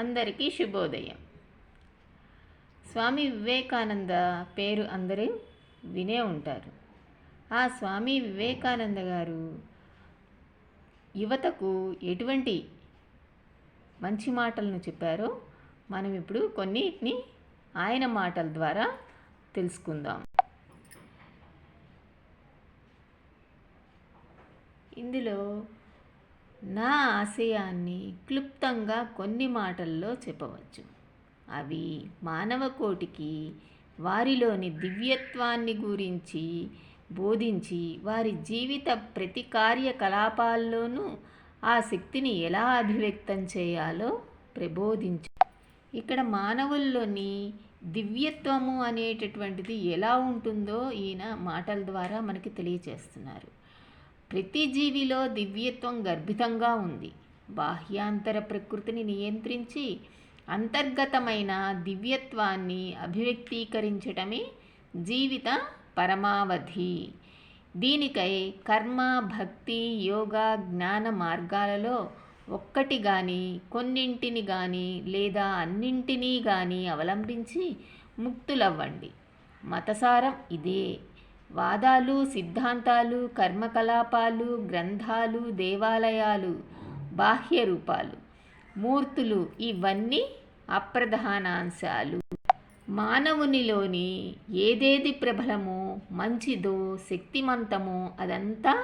అందరికీ శుభోదయం. స్వామి వివేకానంద పేరు అందరూ వినే ఉంటారు. ఆ స్వామి వివేకానంద గారు యువతకు ఎటువంటి మంచి మాటలను చెప్పారో మనం ఇప్పుడు కొన్నిటిని ఆయన మాటల ద్వారా తెలుసుకుందాం. ఇందులో నా ఆశయాన్ని క్లుప్తంగా కొన్ని మాటల్లో చెప్పవచ్చు. అవి మానవ కోటికి వారిలోని దివ్యత్వాన్ని గురించి బోధించి వారి జీవిత ప్రతి కార్యకలాపాల్లోనూ ఆ శక్తిని ఎలా అభివ్యక్తం చేయాలో ప్రబోధించు. ఇక్కడ మానవుల్లోని దివ్యత్వము అనేటటువంటిది ఎలా ఉంటుందో ఈయన మాటల ద్వారా మనకి తెలియచేస్తున్నారు. ప్రతి జీవిలో దివ్యత్వం గర్భితంగా ఉంది. బాహ్యాంతర ప్రకృతిని నియంత్రించి అంతర్గతమైన దివ్యత్వాన్ని అభివ్యక్తీకరించటమే జీవిత పరమావధి. దీనికై కర్మ భక్తి యోగా జ్ఞాన మార్గాలలో ఒక్కటి కానీ కొన్నింటిని కానీ లేదా అన్నింటినీ కానీ అవలంబించి ముక్తులవ్వండి. మతసారం ఇదే. వాదాలు సిద్ధాంతాలు కర్మకలాపాలు గ్రంథాలు దేవాలయాలు బాహ్య రూపాలు మూర్తులు ఇవన్నీ అప్రధానాంశాలు. మానవునిలోని ఏదేది ప్రబలమో మంచిదో శక్తిమంతమో అదంతా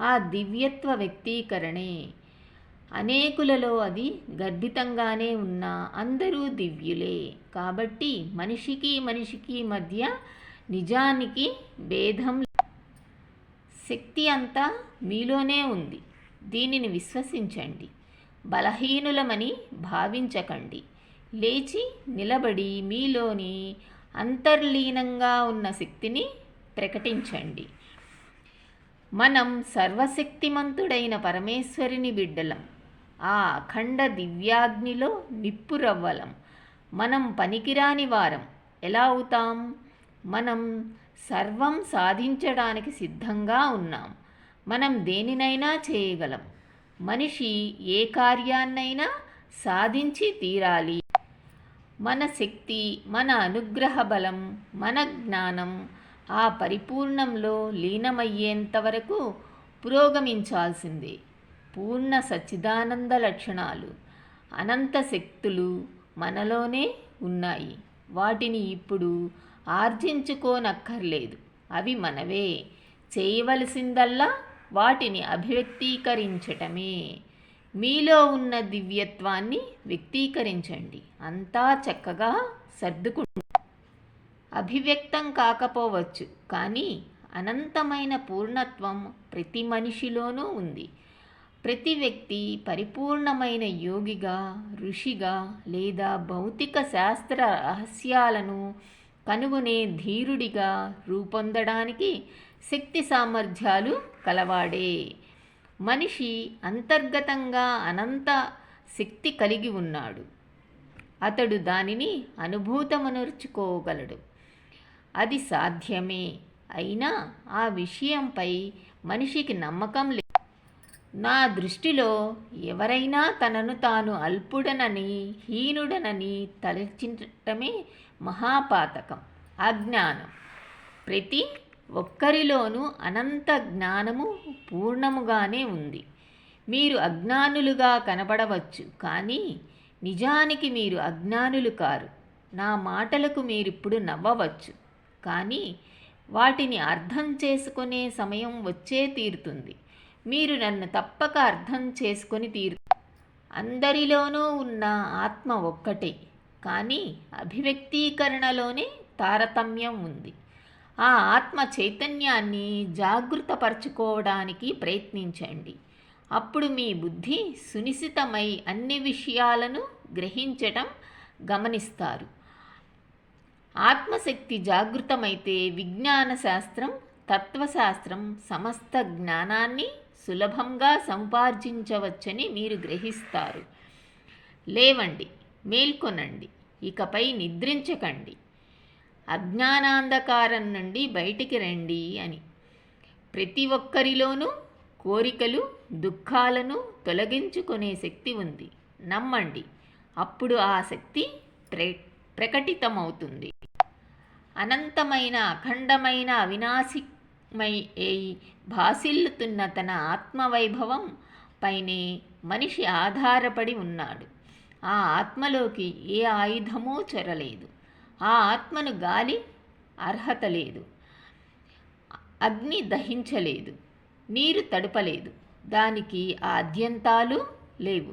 ఆ దివ్యత్వ వ్యక్తీకరణే. అనేకులలో అది గర్భితంగానే ఉన్న అందరూ దివ్యులే. కాబట్టి మనిషికి మనిషికి మధ్య నిజానికి భేదం శక్తి అంతా మీలోనే ఉంది. దీనిని విశ్వసించండి. బలహీనులమని భావించకండి. లేచి నిలబడి మీలోని అంతర్లీనంగా ఉన్న శక్తిని ప్రకటించండి. మనం సర్వశక్తిమంతుడైన పరమేశ్వరిని బిడ్డలం. ఆ అఖండ దివ్యాగ్నిలో నిప్పురవ్వలం. మనం పనికిరాని వారం. ఎలా అవుతాం? మనం సర్వం సాధించడానికి సిద్ధంగా ఉన్నాం. మనం దేనినైనా చేయగలం. మనిషి ఏ కార్యాన్నైనా సాధించి తీరాలి. మన శక్తి మన అనుగ్రహ బలం మన జ్ఞానం ఆ పరిపూర్ణంలో లీనమయ్యేంత వరకు పురోగమించాల్సిందే. పూర్ణ సచ్చిదానంద లక్షణాలు అనంత శక్తులు మనలోనే ఉన్నాయి. వాటిని ఇప్పుడు ఆర్జించుకోనక్కర్లేదు. అవి మనవే. చేయవలసిందల్లా వాటిని అభివ్యక్తీకరించటమే. మీలో ఉన్న దివ్యత్వాన్ని వ్యక్తీకరించండి. అంతా చక్కగా సర్దుకు అభివ్యక్తం కాకపోవచ్చు కానీ అనంతమైన పూర్ణత్వం ప్రతి మనిషిలోనూ ఉంది. ప్రతి వ్యక్తి పరిపూర్ణమైన యోగిగా ఋషిగా లేదా భౌతిక శాస్త్ర రహస్యాలను కనుగొనే ధీరుడిగా రూపొందడానికి శక్తి సామర్థ్యాలు కలవాడే. మనిషి అంతర్గతంగా అనంత శక్తి కలిగి ఉన్నాడు. అతడు దానిని అనుభూతమనర్చుకోగలడు. అది సాధ్యమే. అయినా ఆ విషయంపై మనిషికి నమ్మకం లేదు నా దృష్టిలో ఎవరైనా తనను తాను అల్పుడనని హీనుడనని తలచించటమే మహాపాతకం. అజ్ఞానం. ప్రతి ఒక్కరిలోనూ అనంత జ్ఞానము పూర్ణముగానే ఉంది. మీరు అజ్ఞానులుగా కనబడవచ్చు కానీ నిజానికి మీరు అజ్ఞానులు కారు. నా మాటలకు మీరిప్పుడు నవ్వవచ్చు కానీ వాటిని అర్థం చేసుకునే సమయం వచ్చే తీరుతుంది. మీరు నన్ను తప్పక అర్థం చేసుకొని తీరు. అందరిలోనూ ఉన్న ఆత్మ ఒక్కటే. కానీ అభివ్యక్తీకరణలోనే తారతమ్యం ఉంది. ఆ ఆత్మ చైతన్యాన్ని జాగృతపరచుకోవడానికి ప్రయత్నించండి. అప్పుడు మీ బుద్ధి సునిశితమై అన్ని విషయాలను గ్రహించటం గమనిస్తారు. ఆత్మశక్తి జాగృతమైతే విజ్ఞాన శాస్త్రం తత్వశాస్త్రం సమస్త జ్ఞానాన్ని సులభంగా సంపార్జించవచ్చని మీరు గ్రహిస్తారు. లేవండి. మేల్కొనండి. ఇకపై నిద్రించకండి. అజ్ఞానాంధకారం నుండి బయటికి రండి అని. ప్రతి ఒక్కరిలోనూ కోరికలు దుఃఖాలను తొలగించుకునే శక్తి ఉంది. నమ్మండి. అప్పుడు ఆ శక్తి ప్ర ప్రకటితమవుతుంది. అనంతమైన అఖండమైన అవినాశిమై అయి భాసిల్లుతున్న తన ఆత్మవైభవం పైనే మనిషి ఆధారపడి ఉన్నాడు. ఆ ఆత్మలోకి ఏ ఆయుధమూ చెరలేదు. ఆ ఆత్మను గాలి అర్హత లేదు. అగ్ని దహించలేదు. నీరు తడపలేదు. దానికి ఆద్యంతాలు లేవు.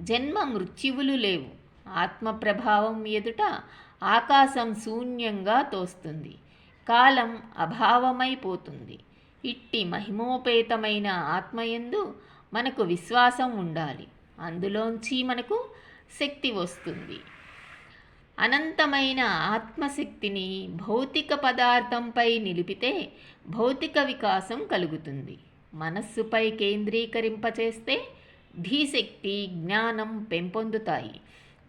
జన్మ మృత్యువులు లేవు. ఆత్మ ప్రభావం ఎదుట ఆకాశం శూన్యంగా తోస్తుంది. కాలం అభావమైపోతుంది. ఇట్టి మహిమోపేతమైన ఆత్మయందు మనకు విశ్వాసం ఉండాలి. అందులోంచి మనకు శక్తి వస్తుంది. అనంతమైన ఆత్మశక్తిని భౌతిక పదార్థంపై నిలిపితే భౌతిక వికాసం కలుగుతుంది. మనస్సుపై కేంద్రీకరింపచేస్తే ధీశక్తి జ్ఞానం పెంపొందుతాయి.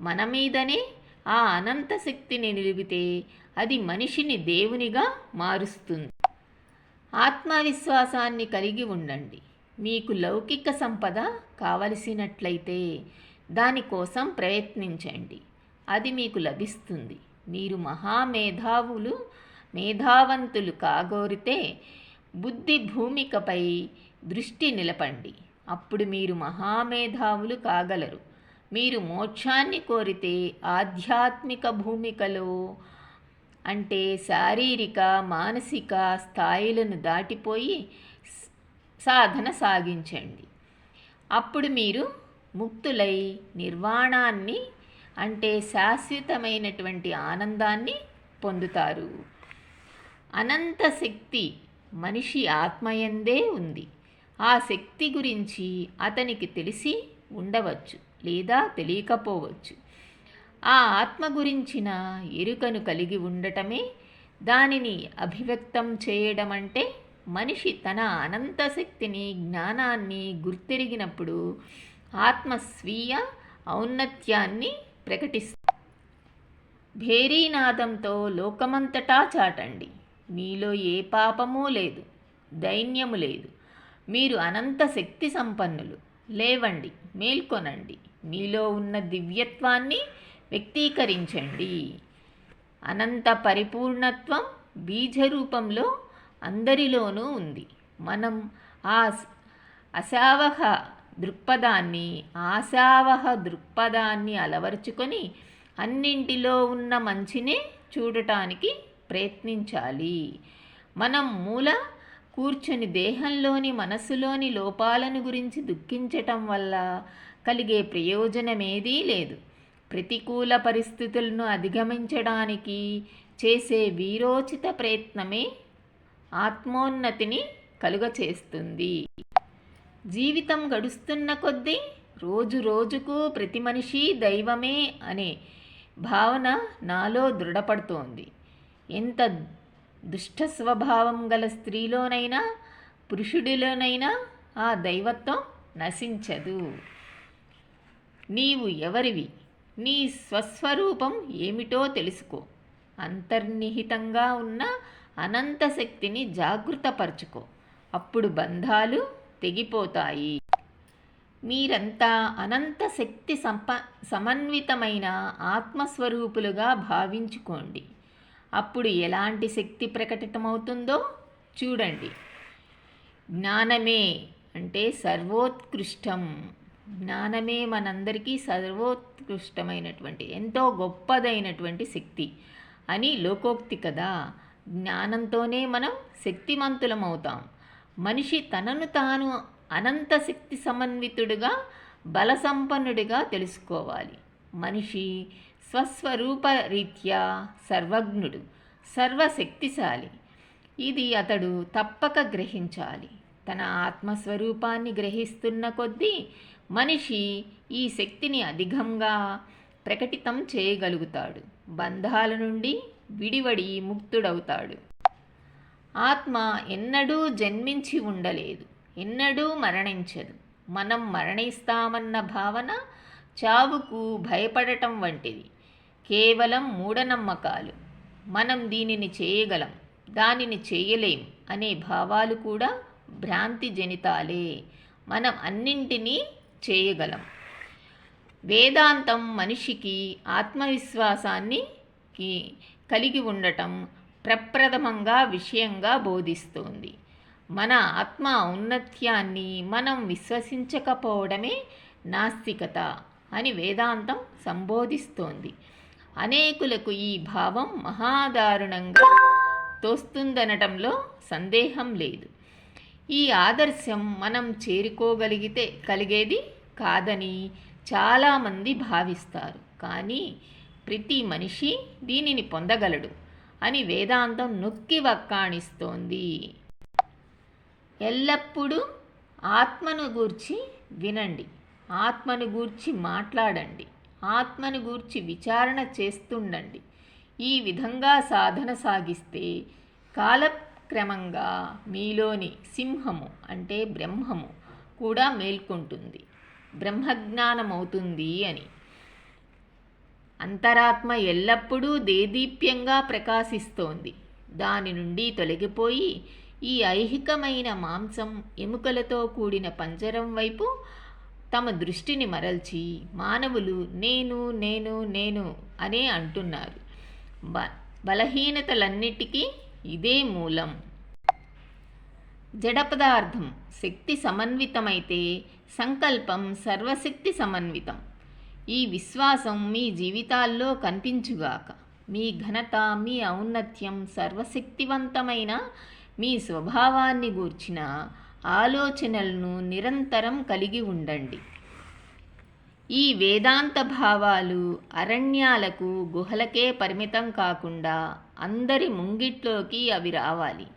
మన మీదనే ఆ అనంత శక్తిని నిలిపితే అది మనిషిని దేవునిగా మారుస్తుంది. ఆత్మవిశ్వాసాన్ని కలిగి ఉండండి. మీకు లౌకిక సంపద కావలసినట్లయితే దానికోసం ప్రయత్నించండి. అది మీకు లభిస్తుంది. మీరు మహామేధావులు మేధావంతులు కాగోరితే బుద్ధి భూమికపై దృష్టి నిలపండి. అప్పుడు మీరు మహామేధావులు కాగలరు. మీరు మోక్షాన్ని కోరితే ఆధ్యాత్మిక భూమికలో అంటే శారీరక మానసిక స్థాయిలను దాటిపోయి సాధన సాగించండి. అప్పుడు మీరు ముక్తులై నిర్వాణాన్ని అంటే శాశ్వతమైనటువంటి ఆనందాన్ని పొందుతారు. అనంత శక్తి మనిషి ఆత్మయందే ఉంది. ఆ శక్తి గురించి అతనికి తెలిసి ఉండవచ్చు లేదా తెలియకపోవచ్చు. ఆ ఆత్మ గురించిన ఎరుకను కలిగి ఉండటమే దానిని అభివ్యక్తం చేయడం అంటే మనిషి తన అనంత శక్తిని జ్ఞానాన్ని గుర్తెరిగినప్పుడు ఆత్మ స్వీయ ఔన్నత్యాన్ని ప్రకటిస్తుంది భేరీనాదంతో లోకమంతటా చాటండి. మీలో ఏ పాపమూ లేదు. దైన్యము లేదు. మీరు అనంత శక్తి సంపన్నులు. లేవండి మేల్కొనండి. మీలో ఉన్న దివ్యత్వాన్ని వ్యక్తీకరించండి. అనంత పరిపూర్ణత్వం బీజరూపంలో అందరిలోనూ ఉంది. మనం ఆ అశావహ దృక్పథాన్ని ఆశావహ దృక్పథాన్ని అలవరుచుకొని అన్నింటిలో ఉన్న మంచినే చూడటానికి ప్రయత్నించాలి. మనం మూల కూర్చొని దేహంలోని మనసులోని లోపాలను గురించి దుఃఖించటం వల్ల కలిగే ప్రయోజనమేదీ లేదు. ప్రతికూల పరిస్థితులను అధిగమించడానికి చేసే వీరోచిత ప్రయత్నమే ఆత్మోన్నతిని కలుగచేస్తుంది. జీవితం గడుస్తున్న కొద్దీ రోజు రోజుకు ప్రతి మనిషి దైవమే అనే భావన నాలో దృఢపడుతోంది. ఎంత దుష్ట స్వభావం గల స్త్రీలోనైనా పురుషుడిలోనైనా ఆ దైవత్వం నశించదు. నీవు ఎవరివి? నీ స్వస్వరూపం ఏమిటో తెలుసుకో. అంతర్నిహితంగా ఉన్న అనంత శక్తిని జాగృతపరచుకో. అప్పుడు బంధాలు తెగిపోతాయి. మీరంతా అనంత శక్తి సంప సమన్వితమైన ఆత్మస్వరూపులుగా భావించుకోండి. అప్పుడు ఎలాంటి శక్తి ప్రకటితమవుతుందో చూడండి. జ్ఞానమే అంటే సర్వోత్కృష్టం. జ్ఞానమే మనందరికీ సర్వోత్కృష్టమైనటువంటి ఎంతో గొప్పదైనటువంటి శక్తి అని లోకోక్తి కదా. జ్ఞానంతోనే మనం శక్తిమంతులమవుతాం. మనిషి తనను తాను అనంత శక్తి సమన్వితుడుగా బలసంపన్నుడిగా తెలుసుకోవాలి. మనిషి స్వస్వరూప రీత్యా సర్వజ్ఞుడు సర్వశక్తిశాలి. ఇది అతడు తప్పక గ్రహించాలి. తన ఆత్మస్వరూపాన్ని గ్రహిస్తున్న కొద్దీ మనిషి ఈ శక్తిని అధికంగా ప్రకటితం చేయగలుగుతాడు. బంధాల నుండి విడివడి ముక్తుడవుతాడు. ఆత్మ ఎన్నడూ జన్మించి ఉండలేదు ఎన్నడూ మరణించదు. మనం మరణిస్తామన్న భావన చావుకు భయపడటం వంటిది. కేవలం మూఢనమ్మకాలు. మనం దీనిని చేయగలం దానిని చేయలేం అనే భావాలు కూడా భ్రాంతి జనితాలే. మనం అన్నింటినీ చేయగలం. వేదాంతం మనిషికి ఆత్మవిశ్వాసాన్ని కలిగి ఉండటం ప్రప్రథమంగా విషయంగా బోధిస్తోంది. మన ఆత్మ ఔన్నత్యాన్ని మనం విశ్వసించకపోవడమే నాస్తికత అని వేదాంతం సంబోధిస్తోంది. అనేకులకు ఈ భావం మహాదారుణంగా తోస్తుందనటంలో సందేహం లేదు. ఈ ఆదర్శం మనం చేరుకోగలిగితే కలిగేది కాదని చాలామంది భావిస్తారు. కానీ ప్రతి మనిషి దీనిని పొందగలడు. అని వేదాంతం నొక్కి వక్కాణిస్తోంది. ఎల్లప్పుడూ ఆత్మను గూర్చి వినండి. ఆత్మను గూర్చి మాట్లాడండి. ఆత్మను గూర్చి విచారణ చేస్తుండండి. ఈ విధంగా సాధన సాగిస్తే కాలక్రమంగా మీలోని సింహము అంటే బ్రహ్మము కూడా మేల్కొంటుంది. బ్రహ్మజ్ఞానమవుతుంది అని. అంతరాత్మ ఎల్లప్పుడూ దేదీప్యంగా ప్రకాశిస్తోంది. దాని నుండి తొలగిపోయి ఈ ఐహికమైన మాంసం ఎముకలతో కూడిన పంజరం వైపు తమ దృష్టిని మరల్చి మానవులు నేను నేను నేను అనే అంటున్నారు. బ బలహీనతలన్నిటికీ ఇదే మూలం. జడ పదార్థం శక్తి సమన్వితమైతే సంకల్పం సర్వశక్తి సమన్వితం. ఈ విశ్వాసం మీ జీవితాల్లో కనిపించుగాక. మీ ఘనత మీ ఔన్నత్యం సర్వశక్తివంతమైన మీ స్వభావాన్ని గూర్చిన ఆలోచనలను నిరంతరం కలిగి ఉండండి. ఈ వేదాంత భావాలు అరణ్యాలకు గుహలకే పరిమితం కాకుండా అందరి ముంగిట్లోకి అవి రావాలి.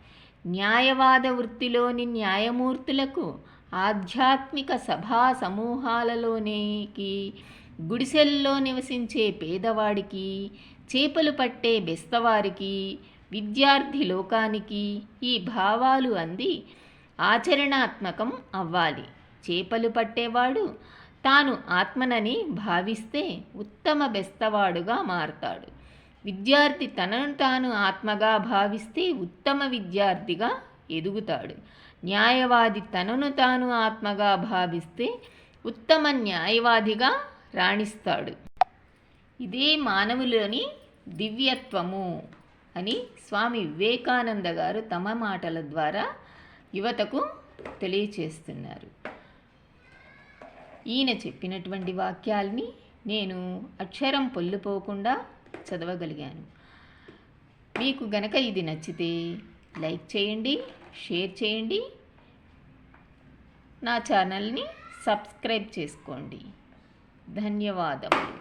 న్యాయవాద వృత్తిలోని న్యాయమూర్తులకు ఆధ్యాత్మిక సభా సమూహాలలోనికి గుడిసెల్లో నివసించే పేదవాడికి చేపలు పట్టే బెస్తవారికి విద్యార్థి లోకానికి ఈ భావాలు అంది. ఆచరణాత్మకం అవ్వాలి. చేపలు పట్టేవాడు తాను ఆత్మనని భావిస్తే ఉత్తమ బెస్తవాడుగా మారతాడు. విద్యార్థి తనను తాను ఆత్మగా భావిస్తే ఉత్తమ విద్యార్థిగా ఎదుగుతాడు. న్యాయవాది తనను తాను ఆత్మగా భావిస్తే ఉత్తమ న్యాయవాదిగా రాణిస్తాడు. ఇదే మానవులోని దివ్యత్వము అని స్వామి వివేకానంద గారు తమ మాటల ద్వారా యువతకు తెలియచేస్తున్నారు. ఈయన చెప్పినటువంటి వాక్యాల్ని నేను అక్షరం పొల్లుపోకుండా చదవగలిగాను. మీకు గనక ఇది నచ్చితే లైక్ చేయండి షేర్ చేయండి నా ఛానల్ని సబ్స్క్రైబ్ చేసుకోండి. ధన్యవాదములు